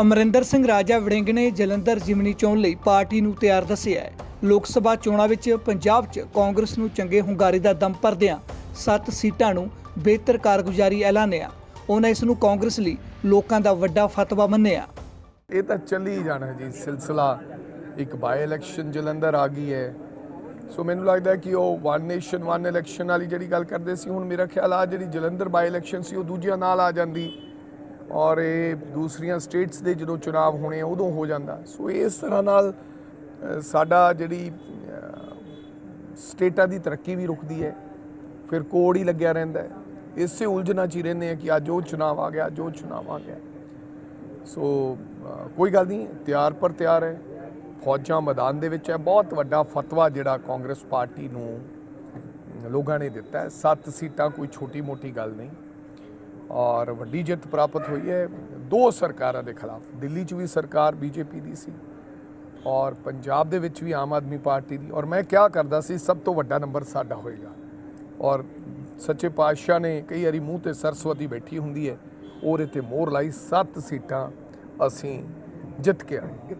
ਅਮਰਿੰਦਰ ਸਿੰਘ ਰਾਜਾ ਵੜਿੰਗ ਨੇ ਜਲੰਧਰ ਜਿਮਨੀ ਚੋਣ ਲਈ ਪਾਰਟੀ ਨੂੰ ਤਿਆਰ ਦੱਸਿਆ ਹੈ। ਲੋਕ ਸਭਾ ਚੋਣਾਂ ਵਿੱਚ ਪੰਜਾਬ 'ਚ ਕਾਂਗਰਸ ਨੂੰ ਚੰਗੇ ਹੁੰਗਾਰੇ ਦਾ ਦਮ ਭਰਦਿਆਂ 7 ਸੀਟਾਂ ਨੂੰ ਬਿਹਤਰ ਕਾਰਗੁਜ਼ਾਰੀ ਐਲਾਨਿਆ। ਉਹਨਾਂ ਇਸ ਨੂੰ ਕਾਂਗਰਸ ਲਈ ਲੋਕਾਂ ਦਾ ਵੱਡਾ ਫਤਵਾ ਮੰਨਿਆ। ਇਹ ਤਾਂ ਚੱਲੀ ਜਾਣਾ ਜੀ ਸਿਲਸਿਲਾ। ਇੱਕ ਬਾਈ ਇਲੈਕਸ਼ਨ ਜਲੰਧਰ ਆ ਗਈ ਹੈ। ਸੋ ਮੈਨੂੰ ਲੱਗਦਾ ਕਿ ਉਹ ਵਨ ਨੇਸ਼ਨ ਵਨ ਇਲੈਕਸ਼ਨ ਵਾਲੀ ਜਿਹੜੀ ਗੱਲ ਕਰਦੇ ਸੀ, ਹੁਣ ਮੇਰਾ ਖਿਆਲ ਆ ਜਿਹੜੀ ਜਲੰਧਰ ਬਾਈ ਇਲੈਕਸ਼ਨ ਸੀ, ਉਹ ਦੂਜਿਆਂ ਨਾਲ ਆ ਜਾਂਦੀ। ਔਰ ਇਹ ਦੂਸਰੀਆਂ ਸਟੇਟਸ ਦੇ ਜਦੋਂ ਚੁਣਾਵ ਹੋਣੇ ਆ, ਉਦੋਂ ਹੋ ਜਾਂਦਾ। ਸੋ ਇਸ ਤਰ੍ਹਾਂ ਨਾਲ ਸਾਡਾ ਜਿਹੜੀ ਸਟੇਟਾਂ ਦੀ ਤਰੱਕੀ ਵੀ ਰੁਕਦੀ ਹੈ ਫਿਰ ਕੋੜ ਹੀ ਲੱਗਿਆ ਰਹਿੰਦਾ ਹੈ। ਇਸੇ ਉਲਝਣਾ ਚ ਹੀ ਰਹਿੰਦੇ ਆ ਕਿ ਅੱਜ ਉਹ ਚੁਣਾਵ ਆ ਗਿਆ ਅੱਜ ਉਹ ਚੁਣਾਵ ਆ ਗਿਆ। ਸੋ ਕੋਈ ਗੱਲ ਨਹੀਂ ਤਿਆਰ ਪਰ ਤਿਆਰ ਹੈ। ਫੌਜਾਂ ਮੈਦਾਨ ਦੇ ਵਿੱਚ ਹੈ। ਬਹੁਤ ਵੱਡਾ ਫਤਵਾ ਜਿਹੜਾ ਕਾਂਗਰਸ ਪਾਰਟੀ ਨੂੰ ਲੋਕਾਂ ਨੇ ਦਿੱਤਾ ਹੈ। ਸੱਤ ਸੀਟਾਂ ਕੋਈ ਛੋਟੀ ਮੋਟੀ ਗੱਲ ਨਹੀਂ। ਔਰ ਵੱਡੀ ਜਿੱਤ ਪ੍ਰਾਪਤ ਹੋਈ ਹੈ ਦੋ ਸਰਕਾਰਾਂ ਦੇ ਖਿਲਾਫ, ਦਿੱਲੀ 'ਚ ਵੀ ਸਰਕਾਰ, ਬੀਜੇਪੀ ਦੀ ਸੀ ਔਰ ਪੰਜਾਬ ਦੇ ਵਿੱਚ ਵੀ ਆਮ ਆਦਮੀ ਪਾਰਟੀ ਦੀ। ਔਰ ਮੈਂ ਕਿਹਾ ਕਰਦਾ ਸੀ, ਸਭ ਤੋਂ ਵੱਡਾ ਨੰਬਰ ਸਾਡਾ ਹੋਏਗਾ। ਔਰ ਸੱਚੇ ਪਾਤਸ਼ਾਹ ਨੇ ਕਈ ਵਾਰੀ ਮੂੰਹ ਤੇ ਸਰਸਵਤੀ ਬੈਠੀ ਹੁੰਦੀ ਹੈ, ਉਹਦੇ ਤੇ ਮੋਹਰ ਲਾਈ, ਸੱਤ ਸੀਟਾਂ ਅਸੀਂ ਜਿੱਤ ਕੇ ਆਏ।